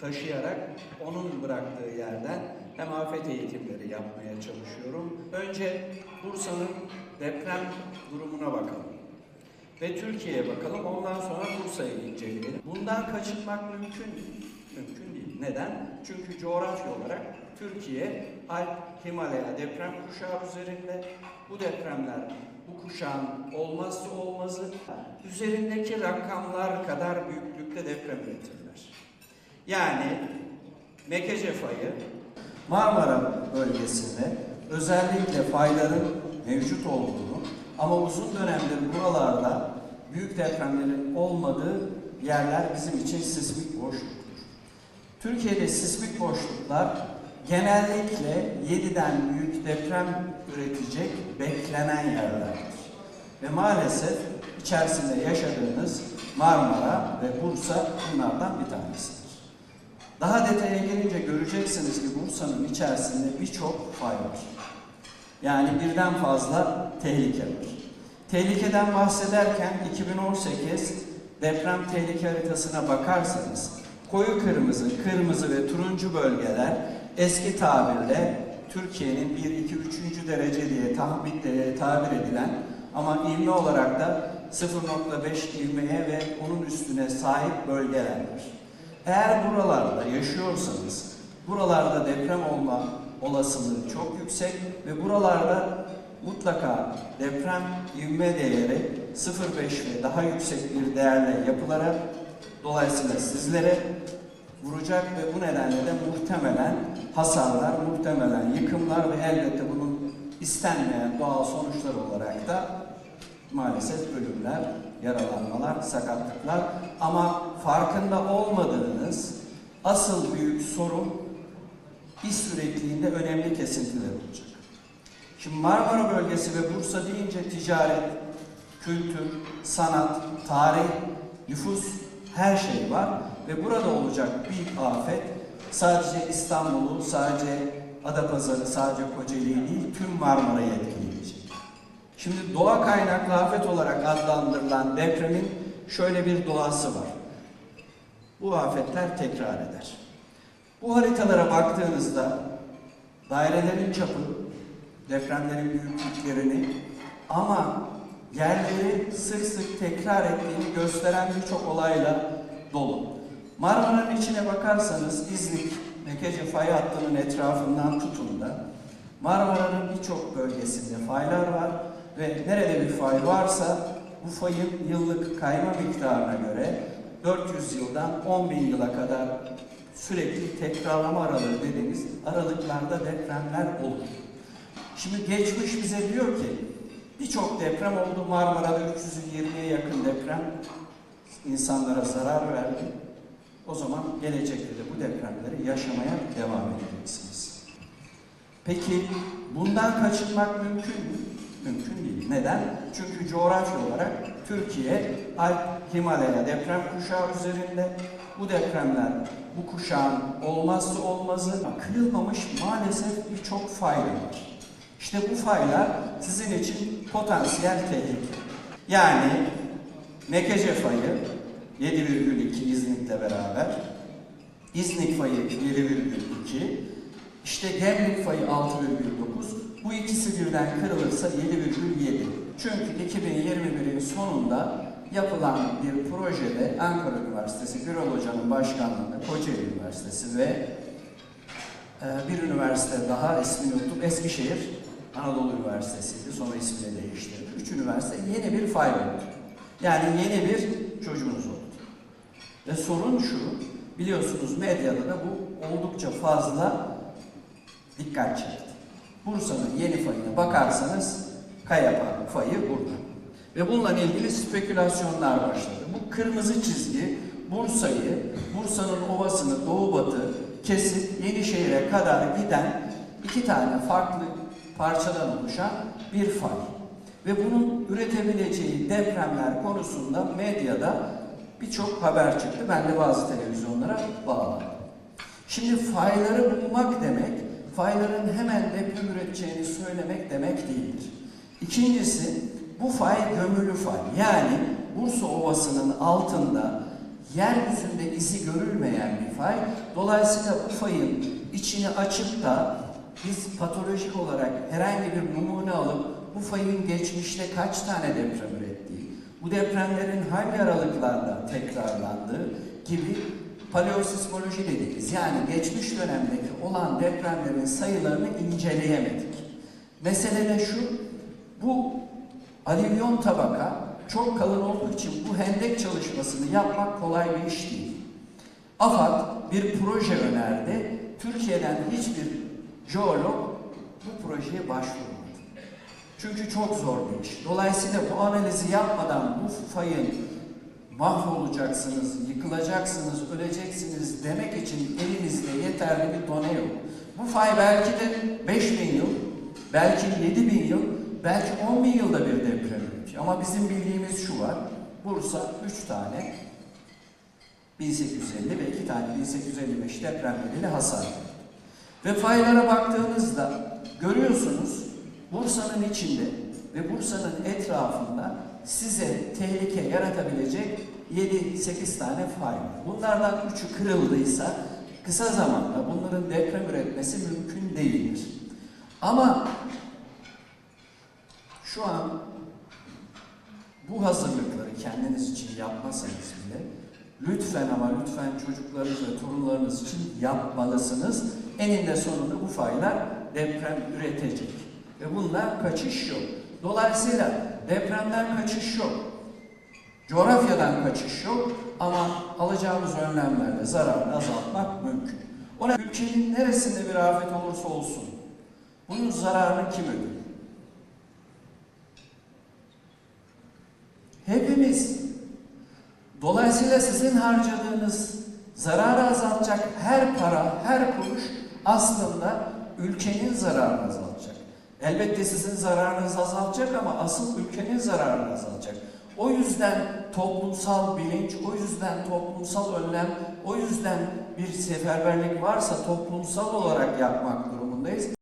taşıyarak onun bıraktığı yerden hem afet eğitimleri yapmaya çalışıyorum. Önce Bursa'nın deprem durumuna bakalım. Ve Türkiye'ye bakalım. Ondan sonra Bursa'yı inceleyelim. Bundan kaçınmak mümkün değil. Mümkün değil. Neden? Çünkü coğrafya olarak Türkiye Alp, Himalaya deprem kuşağı üzerinde. Bu depremler bu kuşağın olmazsa olmazı üzerindeki rakamlar kadar büyüklükte deprem üretirler. Yani Mekece fayı Marmara bölgesinde özellikle fayların mevcut olduğunu ama uzun dönemdir buralarda büyük depremlerin olmadığı yerler bizim için sismik boşluktur. Türkiye'de sismik boşluklar genellikle 7'den büyük deprem üretecek beklenen yerlerdir. Ve maalesef içerisinde yaşadığınız Marmara ve Bursa bunlardan bir tanesidir. Daha detaya gelince göreceksiniz ki Bursa'nın içerisinde birçok fay var. Yani birden fazla tehlike var. Tehlikeden bahsederken 2018 deprem tehlike haritasına bakarsanız koyu kırmızı, kırmızı ve turuncu bölgeler eski tabirle Türkiye'nin 1, 2, 3. derece diye tahmin, e, tabir edilen ama ivme olarak da 0.5 ivmeye ve onun üstüne sahip bölgelerdir. Eğer buralarda yaşıyorsanız, buralarda deprem olma olasılığı çok yüksek ve buralarda mutlaka deprem ivme değeri 0.5 ve daha yüksek bir değerle yapılarak dolayısıyla sizlere vuracak ve bu nedenle de muhtemelen hasarlar, muhtemelen yıkımlar ve elbette bunun istenmeyen doğal sonuçlar olarak da maalesef ölümler, yaralanmalar, sakatlıklar. Ama farkında olmadığınız asıl büyük sorun iş sürekliliğinde önemli kesintiler olacak. Şimdi Marmara bölgesi ve Bursa deyince ticaret, kültür, sanat, tarih, nüfus her şey var ve burada olacak bir afet sadece İstanbul'u, sadece Adapazarı, sadece Kocaeli'yi değil tüm Marmara'yı etkileyecek. Şimdi doğa kaynaklı afet olarak adlandırılan depremin şöyle bir doğası var. Bu afetler tekrar eder. Bu haritalara baktığınızda dairelerin çapı, depremlerin büyüklüklerini ama yerleri sık sık tekrar ettiğini gösteren birçok olayla dolu. Marmara'nın içine bakarsanız İznik, Mekece fay hattının etrafından tutun da Marmara'nın birçok bölgesinde faylar var ve nerede bir fay varsa bu fayın yıllık kayma miktarına göre 400 yıldan 10 bin yıla kadar sürekli tekrarlama aralığı dediğimiz aralıklarda depremler olur. Şimdi geçmiş bize diyor ki birçok deprem oldu. Marmara'da 320'ye yakın deprem insanlara zarar verdi. O zaman gelecekte de bu depremleri yaşamaya devam edeceksiniz. Peki bundan kaçınmak mümkün mü? Mümkün değil. Neden? Çünkü coğrafya olarak Türkiye Alp Himalaya deprem kuşağı üzerinde bu depremler bu kuşağın olmazsa olmazı kırılmamış maalesef birçok faylı var. İşte bu faylar sizin için potansiyel tehlike. Yani Mekece fayı 7,2 İznik'le beraber, İznik fayı 7,2, işte Gemlik fayı 6,9, bu ikisi birden kırılırsa 7,7. Çünkü 2021'in sonunda yapılan bir projede Ankara Üniversitesi, Gürol Hoca'nın başkanlığında Kocaeli Üniversitesi ve e, bir üniversite daha ismini unuttum, Eskişehir Anadolu Üniversitesi'ydi, sonra ismini değiştirdi. Üç üniversite yeni bir fay oldu. Yani yeni bir çocuğunuz oldu. Ve sorun şu, biliyorsunuz medyada da bu oldukça fazla dikkat çekti. Bursa'nın yeni fayına bakarsanız Kaya fayı burada. Ve bununla ilgili spekülasyonlar başladı. Bu kırmızı çizgi Bursa'yı, Bursa'nın ovasını doğu batı kesip Yenişehir'e kadar giden iki tane farklı parçadan oluşan bir fay. Ve bunun üretebileceği depremler konusunda medyada birçok haber çıktı. Ben de bazı televizyonlara bağladım. Şimdi fayları bulmak demek, fayların hemen deprem üreteceğini söylemek demek değildir. İkincisi, bu fay gömülü fay. Yani Bursa Ovası'nın altında yeryüzünde izi görülmeyen bir fay. Dolayısıyla bu fayın içini açıp da biz patolojik olarak herhangi bir numune alıp bu fayın geçmişte kaç tane deprem ürettiği, bu depremlerin hangi aralıklarla tekrarlandığı gibi paleosismoloji dediğimiz yani geçmiş dönemdeki olan depremlerin sayılarını inceleyemedik. Mesele de şu, bu alüvyon tabaka çok kalın olduğu için bu hendek çalışmasını yapmak kolay bir iş değil. AFAD bir proje önerdi. Türkiye'den hiçbir jeolog bu projeye başvurmadı. Çünkü çok zor bir iş. Dolayısıyla bu analizi yapmadan bu fayın mahvolacaksınız, yıkılacaksınız, öleceksiniz demek için elimizde yeterli bir done yok. Bu fay belki de 5000 yıl, belki 7000 yıl, belki 10 bin yılda bir deprem üretiyor. Ama bizim bildiğimiz şu var, Bursa 3 tane 1850 ve 2 tane 1855 depremleriyle hasar. Ve faylara baktığınızda görüyorsunuz Bursa'nın içinde ve Bursa'nın etrafında size tehlike yaratabilecek 7-8 tane fay var. Bunlardan 3'ü kırıldıysa kısa zamanda bunların deprem üretmesi mümkün değildir. Ama şu an bu hazırlıkları kendiniz için yapmasanız bile lütfen ama lütfen çocuklarınız ve torunlarınız için yapmalısınız. Eninde sonunda bu faylar deprem üretecek. Ve bundan kaçış yok. Dolayısıyla depremden kaçış yok. Coğrafyadan kaçış yok ama alacağımız önlemlerle zararını azaltmak mümkün. Ona ülkenin neresinde bir afet olursa olsun bunun zararını kim ödüyor? Hepimiz. Dolayısıyla sizin harcadığınız zararı azaltacak her para, her kuruş aslında ülkenin zararını azaltacak. Elbette sizin zararınız azaltacak ama asıl ülkenin zararını azaltacak. O yüzden toplumsal bilinç, o yüzden toplumsal önlem, o yüzden bir seferberlik varsa toplumsal olarak yapmak durumundayız.